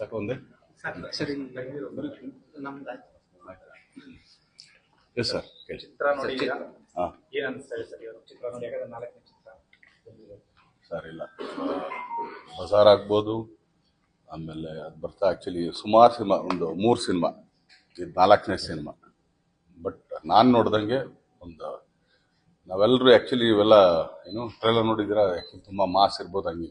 ಸಾಕು ಒಂದೇ? ಸರಿ ನಮ್ದು ಎಸ್ ಸರ್ ಕೇಳಿ. ಚಿತ್ರ ನೋಡಿದ್ದೀರಾ ಹಾಂ. ಏನ್ ಸರ್ ಇವರು ಚಿತ್ರ ನೋಡಿ ಯಾಕಂದ್ರೆ ನಾಲ್ಕನೇ ಚಿತ್ರ. ಸರ್ ಇಲ್ಲ. ಬಜಾರ್ ಆಗ್ಬೋದು ಆಮೇಲೆ ಅದು ಬರ್ತಾ ಆ್ಯಕ್ಚುಲಿ ಸುಮಾರು ಸಿನಿಮಾ ಒಂದು ಮೂರು ಸಿನಿಮಾ. ಇದು ನಾಲ್ಕನೇ ಸಿನಿಮಾ. ಬಟ್ ನಾನು ನೋಡ್ದಂಗೆ ಒಂದು ನಾವೆಲ್ಲರೂ ಆ್ಯಕ್ಚುಲಿ ಇವೆಲ್ಲ ಏನು ಟ್ರೈಲರ್ ನೋಡಿದ್ದೀರಾ? ಆ್ಯಕ್ಚುಲಿ ತುಂಬ ಮಾಸ್ ಇರ್ಬೋದು ಹಂಗೆ.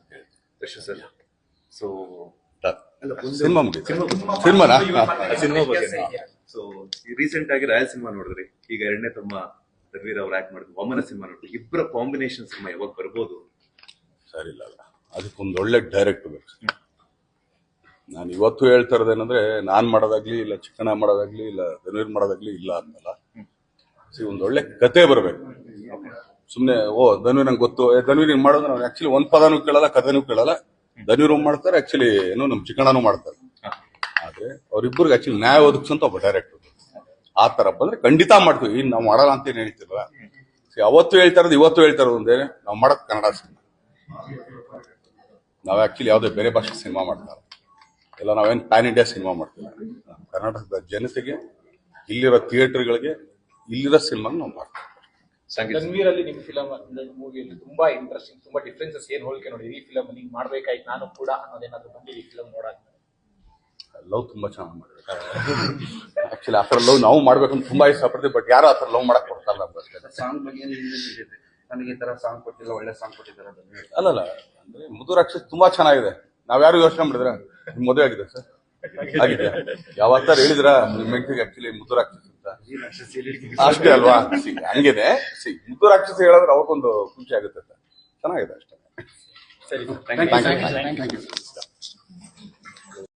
ಯಶ್ ಸರ್ ಸೊ ಸಿನಿಮಾ ಸಿನಿಮಾನಾ ಸಿನಿಮಾ ಬಗ್ಗೆ ಸೊ ರೀಸೆಂಟ್ ಆಗಿ ರಾಯಲ್ ಸಿನಿಮಾ ನೋಡಿದ್ರಿ. ಈಗ ಎರಡನೇ ತಮ್ಮ ರವೀರ್ ಅವ್ರು ಆಕ್ಟ್ ಮಾಡಿದ್ರು. ಒಮ್ಮನ ಸಿನಿಮಾ ನೋಡಿದ್ರಿ. ಇಬ್ಬರ ಕಾಂಬಿನೇಷನ್ ಸಿನಿಮಾ ಯಾವಾಗ ಬರ್ಬೋದು? ಸರಿ ಇಲ್ಲ ಅಲ್ಲ. ಅದಕ್ಕೊಂದು ಒಳ್ಳೆ ಡೈರೆಕ್ಟ್ ಬೇಕು. ನಾನು ಇವತ್ತು ಹೇಳ್ತಾ ಇರೋದೇನಂದ್ರೆ ನಾನು ಮಾಡೋದಾಗ್ಲಿ ಇಲ್ಲ ಚಿಕ್ಕಣ್ಣ ಮಾಡೋದಾಗ್ಲಿ ಇಲ್ಲ ಧನೀರ್ ಮಾಡೋದಾಗ್ಲಿ ಇಲ್ಲ ಅನ್ನಲ್ಲ ಸೊ ಒಂದು ಒಳ್ಳೆ ಕತೆ ಬರಬೇಕು. ಸುಮ್ಮನೆ ಓ ಧನ್ವಿ ನಂಗೆ ಗೊತ್ತು. ಧನ್ವಿ ಧನುವೀರ್ ಹಿಂಗ್ ಮಾಡೋದು ನಾವು ಆಕ್ಚುಲಿ ಒಂದ್ ಪದನೂ ಕೇಳಲ್ಲ, ಕಥೆನೂ ಕೇಳಲ್ಲ. ಧನ್ವಿರು ಮಾಡ್ತಾರೆ ಆಕ್ಚುಲಿ ಏನು ನಮ್ ಚಿಕ್ಕಣ್ಣನೂ ಮಾಡ್ತಾರೆ. ಆದ್ರೆ ಅವ್ರಿಬ್ಬರಿಗೆ ಆಕ್ಚುಲಿ ನ್ಯಾಯ ಒದಗಿಸಂತ ಒಬ್ಬ ಡೈರೆಕ್ಟರ್ ಆ ತರ ಬಂದ್ರೆ ಖಂಡಿತ ಮಾಡ್ತೀವಿ. ಇನ್ ನಾವು ಮಾಡಲ್ಲ ಅಂತ ಏನ್ ಹೇಳ್ತಿರಲ್ಲ? ಅವತ್ತು ಹೇಳ್ತಾ ಇರೋದು ಇವತ್ತು ಹೇಳ್ತಾ ಇರೋದು ಒಂದೇ ನಾವು ಮಾಡೋದು ಕನ್ನಡ ಸಿನಿಮಾ. ನಾವು ಆಕ್ಚುಲಿ ಯಾವುದೇ ಬೇರೆ ಭಾಷೆ ಸಿನಿಮಾ ಮಾಡ್ತಾರೆ. ಇಲ್ಲ, ನಾವೇನು ಪ್ಯಾನ್ ಇಂಡಿಯಾ ಸಿನಿಮಾ ಮಾಡ್ತಿಲ್ಲ ಕರ್ನಾಟಕದ ಜನತೆಗೆ ಇಲ್ಲಿರೋ ಥಿಯೇಟರ್ಗಳಿಗೆ ಇಲ್ಲಿರೋ ಸಿನಿಮಾ ನಾವು ಮಾಡ್ತೀವಿ. ರಣವೀರ್ ಅಲ್ಲಿ ನಿಮ್ ಫಿಲಮ್ ಮೂವಿಯಲ್ಲಿ ತುಂಬಾ ಇಂಟ್ರೆಸ್ಟಿಂಗ್ ತುಂಬಾ ಡಿಫ್ರೆನ್ಸಸ್ ಏನ್ ಹೋಲಿಕೆ ನೋಡಿ ಈ ಫಿಲಮ್ ಅಲ್ಲಿ ಹಿಂಗ್ ಮಾಡ್ಬೇಕಾಯ್ತು ನಾನು ಕೂಡ ಅನ್ನೋದೇನಾದ್ರು ಬಂದಿದೆ ಈ ಫಿಲಮ್ ನೋಡಾದ್ಮೇಲೆ ಲವ್ ತುಂಬಾ ಚೆನ್ನಾಗಿ ಮಾಡಿದ್ರು ಆಕ್ಚುಲಿ ಆ ಥರ ಲವ್ ನಾವು ಅಂತ ತುಂಬಾ ಇಷ್ಟಪಡ್ತೀವಿ ಬಟ್ ಯಾರು ಆ ಥರ ಲವ್ ಮಾಡಕ್ ಕೊಡ್ತಾರಲ್ಲ ಸಾಂಗ್ ಬಗ್ಗೆ ನನಗೆ ಈ ತರ ಸಾಂಗ್ ಕೊಟ್ಟಿಲ್ಲ ಒಳ್ಳೆ ಸಾಂಗ್ ಕೊಟ್ಟಿದ್ದಾರೆ ಅಲ್ಲಲ್ಲ ಅಂದ್ರೆ ಮುದುರಾಕ್ಷಸ್ ತುಂಬಾ ಚೆನ್ನಾಗಿದೆ. ನಾವ್ಯಾರು ಯೋಚನೆ ಮಾಡಿದ್ರ? ನಿಮ್ ಮದುವೆ ಆಗಿದೆ ಸರ್ ಆಗಿದೆ. ಯಾವತ್ತಾರು ಹೇಳಿದ್ರ? ನಿಮ್ ಹೆಂಡತಿಗೆ ಆಕ್ಚುಲಿ ಮುದುರಾಕ್ಷಸ್ ಅಂತ ಅಷ್ಟೇ ಅಲ್ವಾ? ಸಿ ಹಂಗೇನೆ. ಸಿ ಮುದುರಾಕ್ಷಸ ಹೇಳಿದ್ರೆ ಅವ್ರಿಗೊಂದು ಖುಷಿ ಆಗುತ್ತೆ ಸರ್ ಚೆನ್ನಾಗಿದೆ ಅಷ್ಟೇ. ಸರಿ ಥ್ಯಾಂಕ್ ಯು